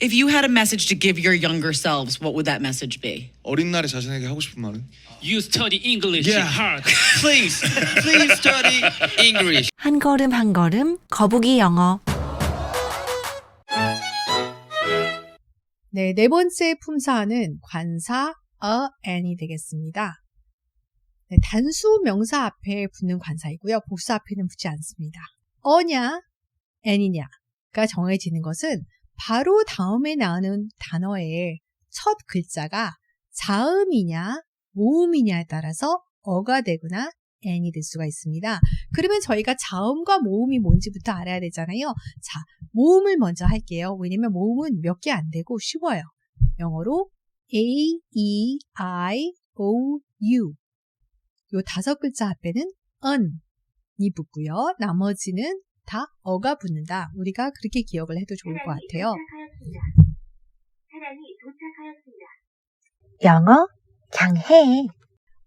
If you had a message to give your younger selves, what would that message be? 어린 날에 자신에게 하고 싶은 말은 You study English Yeah. hard. Please, please study English. 한 걸음 한 걸음 거북이 영어. 네, 네 번째 품사는 관사 a and이 되겠습니다. 네, 단수 명사 앞에 붙는 관사이고요. 복수 앞에는 붙지 않습니다. 어냐, and이냐가 정해지는 것은 바로 다음에 나오는 단어의 첫 글자가 자음이냐, 모음이냐에 따라서 어가 되거나 and이 될 수가 있습니다. 그러면 저희가 자음과 모음이 뭔지부터 알아야 되잖아요. 자, 모음을 먼저 할게요. 왜냐면 모음은 몇 개 안 되고 쉬워요. 영어로 A, E, I, O, U. 요 다섯 글자 앞에는 un이 붙고요. 나머지는 다 어가 붙는다. 우리가 그렇게 기억을 해도 좋을 것 같아요. 영어 강해.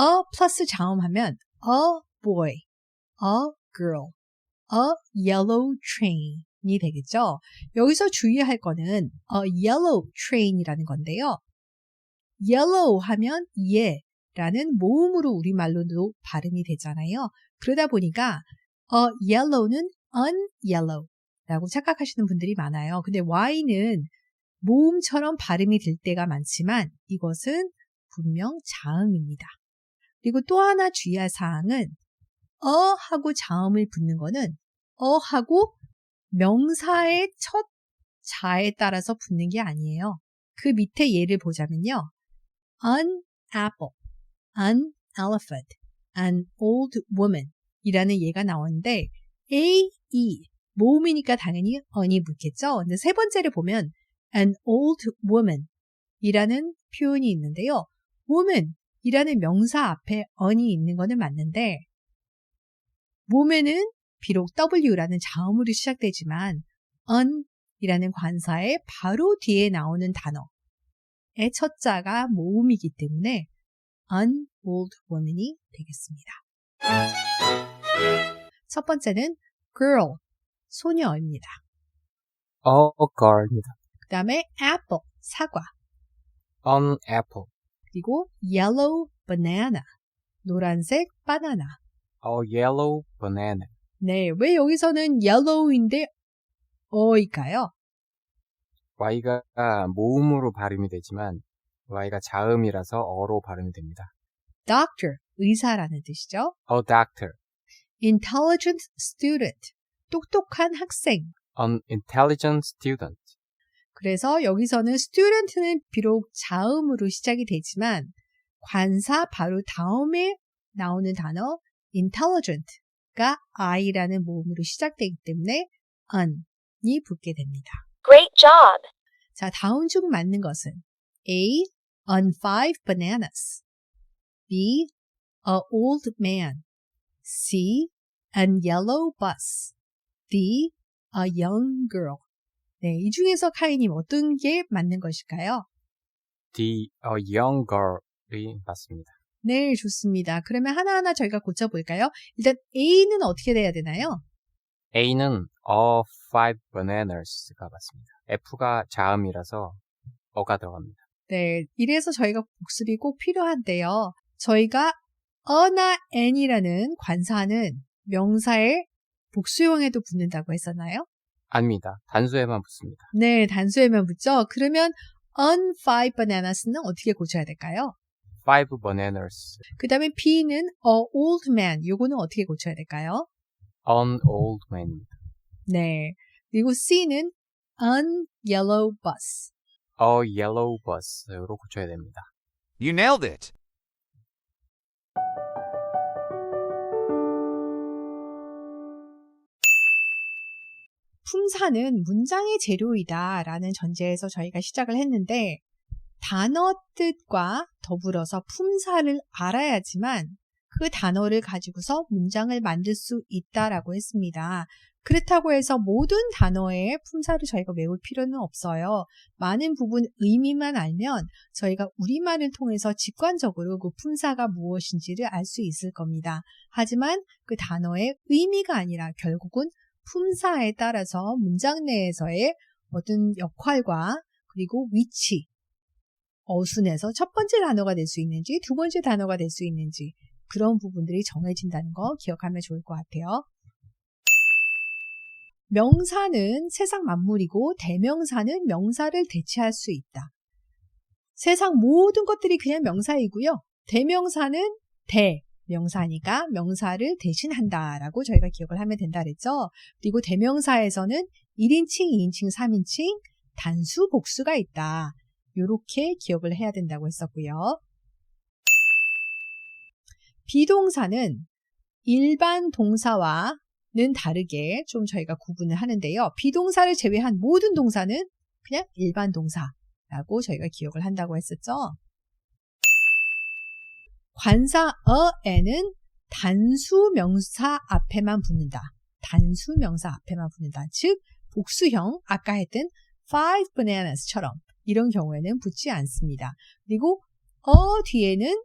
a 플러스 자음하면 a boy, a girl, a yellow train이 되겠죠. 여기서 주의할 거는 a yellow train이라는 건데요. yellow 하면 예 라는 모음으로 우리말로도 발음이 되잖아요. 그러다 보니까 a yellow는 un yellow라고 착각하시는 분들이 많아요. 근데 y는 모음처럼 발음이 될 때가 많지만 이것은 분명 자음입니다. 그리고 또 하나 주의할 사항은 어 하고 자음을 붙는 거는 어 하고 명사의 첫 자에 따라서 붙는 게 아니에요. 그 밑에 예를 보자면요. an apple, an elephant, an old woman 이라는 예가 나오는데 A, E 모음이니까 당연히 on이 붙겠죠. 근데 세 번째를 보면 an old woman 이라는 표현이 있는데요. woman 이라는 명사 앞에 on이 있는 거는 맞는데 몸에는 비록 W라는 자음으로 시작되지만 on 이라는 관사의 바로 뒤에 나오는 단어의 첫 자가 모음이기 때문에 an old woman이 되겠습니다. 첫 번째는 girl, 소녀입니다. A girl입니다. 그 다음에 apple, 사과, An apple. 그리고 yellow banana, 노란색 바나나. A yellow banana. 네, 왜 여기서는 yellow인데 어일까요? Y가 모음으로 발음이 되지만 Y가 자음이라서 어로 발음이 됩니다. doctor, 의사라는 뜻이죠. A doctor. Intelligent student, 똑똑한 학생. An intelligent student. 그래서 여기서는 student는 비록 자음으로 시작이 되지만 관사 바로 다음에 나오는 단어 intelligent가 I라는 모음으로 시작되기 때문에 un이 붙게 됩니다. Great job. 자, 다음 중 맞는 것은 A. On five bananas B. A old man C. An yellow bus D. A young girl 네, 이 중에서 카이님 어떤 게 맞는 것일까요? D. A young girl이 맞습니다. 네, 좋습니다. 그러면 하나하나 저희가 고쳐볼까요? 일단 A는 어떻게 돼야 되나요? A는 A five bananas가 맞습니다. F가 자음이라서 어가 들어갑니다. 네, 이래서 저희가 복습이 꼭 필요한데요. 저희가 어나 n이라는 관사는 명사의 복수형에도 붙는다고 했었나요? 아닙니다. 단수에만 붙습니다. 네, 단수에만 붙죠. 그러면 on five bananas는 어떻게 고쳐야 될까요? Five bananas. 그 다음에 B는 a old man, 요거는 어떻게 고쳐야 될까요? An old man입니다. 네, 그리고 C는 an yellow bus. A yellow bus로 고쳐야 됩니다. You nailed it. 품사는 문장의 재료이다라는 전제에서 저희가 시작을 했는데 단어 뜻과 더불어서 품사를 알아야지만 그 단어를 가지고서 문장을 만들 수 있다라고 했습니다. 그렇다고 해서 모든 단어의 품사를 저희가 외울 필요는 없어요. 많은 부분 의미만 알면 저희가 우리말을 통해서 직관적으로 그 품사가 무엇인지를 알 수 있을 겁니다. 하지만 그 단어의 의미가 아니라 결국은 품사에 따라서 문장 내에서의 어떤 역할과 그리고 위치, 어순에서 첫 번째 단어가 될 수 있는지 두 번째 단어가 될 수 있는지 그런 부분들이 정해진다는 거 기억하면 좋을 것 같아요. 명사는 세상 만물이고 대명사는 명사를 대체할 수 있다. 세상 모든 것들이 그냥 명사이고요. 대명사는 대 명사니까 명사를 대신한다라고 저희가 기억을 하면 된다 그랬죠. 그리고 대명사에서는 1인칭, 2인칭, 3인칭 단수 복수가 있다. 요렇게 기억을 해야 된다고 했었고요. 비동사는 일반 동사와는 다르게 좀 저희가 구분을 하는데요. 비동사를 제외한 모든 동사는 그냥 일반 동사라고 저희가 기억을 한다고 했었죠. 관사 어에는 단수 명사 앞에만 붙는다. 단수 명사 앞에만 붙는다. 즉 복수형 아까 했던 five bananas처럼 이런 경우에는 붙지 않습니다. 그리고 어 뒤에는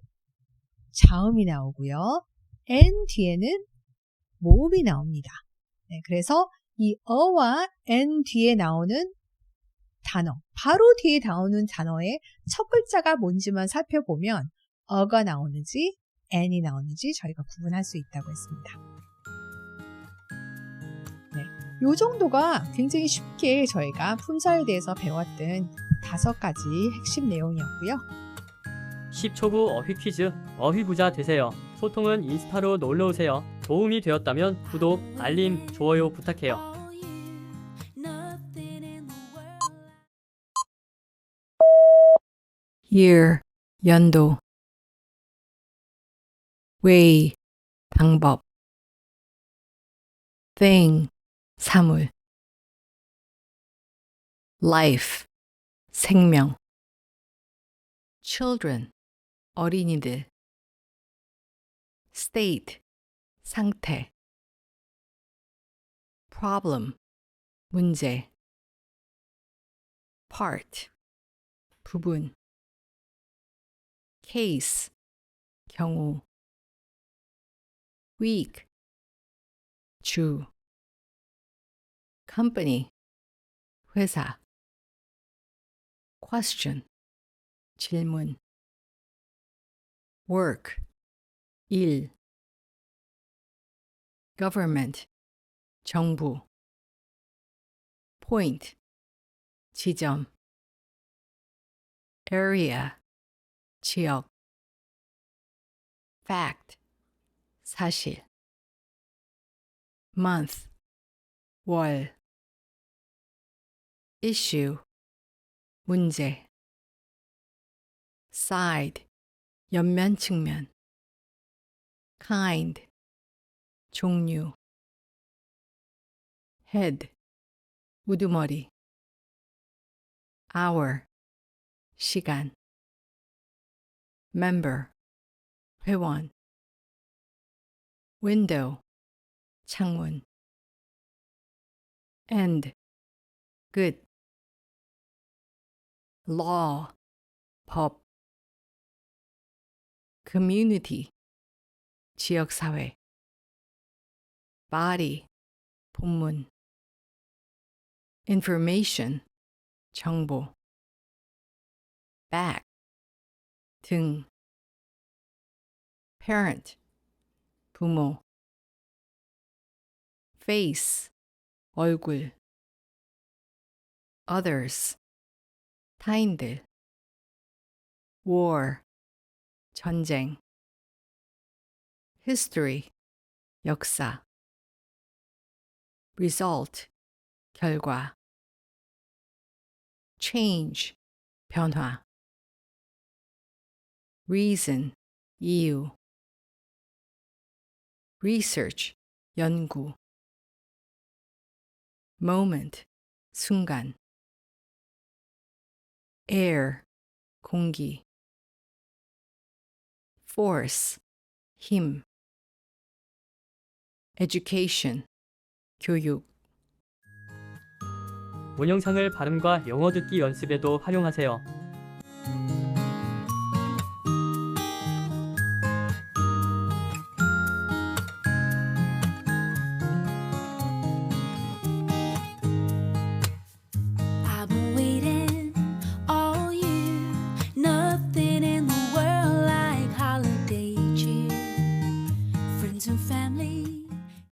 자음이 나오고요. n 뒤에는 모음이 나옵니다. 네, 그래서 이 어와 n 뒤에 나오는 단어, 바로 뒤에 나오는 단어의 첫 글자가 뭔지만 살펴보면 어가 나오는지 n이 나오는지 저희가 구분할 수 있다고 했습니다. 네, 요 정도가 굉장히 쉽게 저희가 품사에 대해서 배웠던 다섯 가지 핵심 내용이었고요. 10초구 어휘 퀴즈 어휘 부자 되세요. 소통은 인스타로 놀러 오세요. 도움이 되었다면 구독, 알림, 좋아요 부탁해요. year 연도 way 방법 thing 사물 life 생명 children 어린이들 state 상태 problem 문제 part 부분 case 경우 week 주 company 회사 question 질문 work 일 government 정부 point 지점 area 지역 fact 사실 month 월 issue 문제 side 옆면 측면 kind 종류 head 우두머리 hour 시간 member 회원 window 창문 end 끝 law 법 community 지역사회 body 본문 information 정보 back 등 parent 부모 face 얼굴 others 타인들 war 전쟁 history 역사 result 결과 change 변화 reason 이유 Research 연구 moment 순간 air 공기 force 힘 education 교육 동영상을 발음과 영어 듣기 연습에도 활용하세요.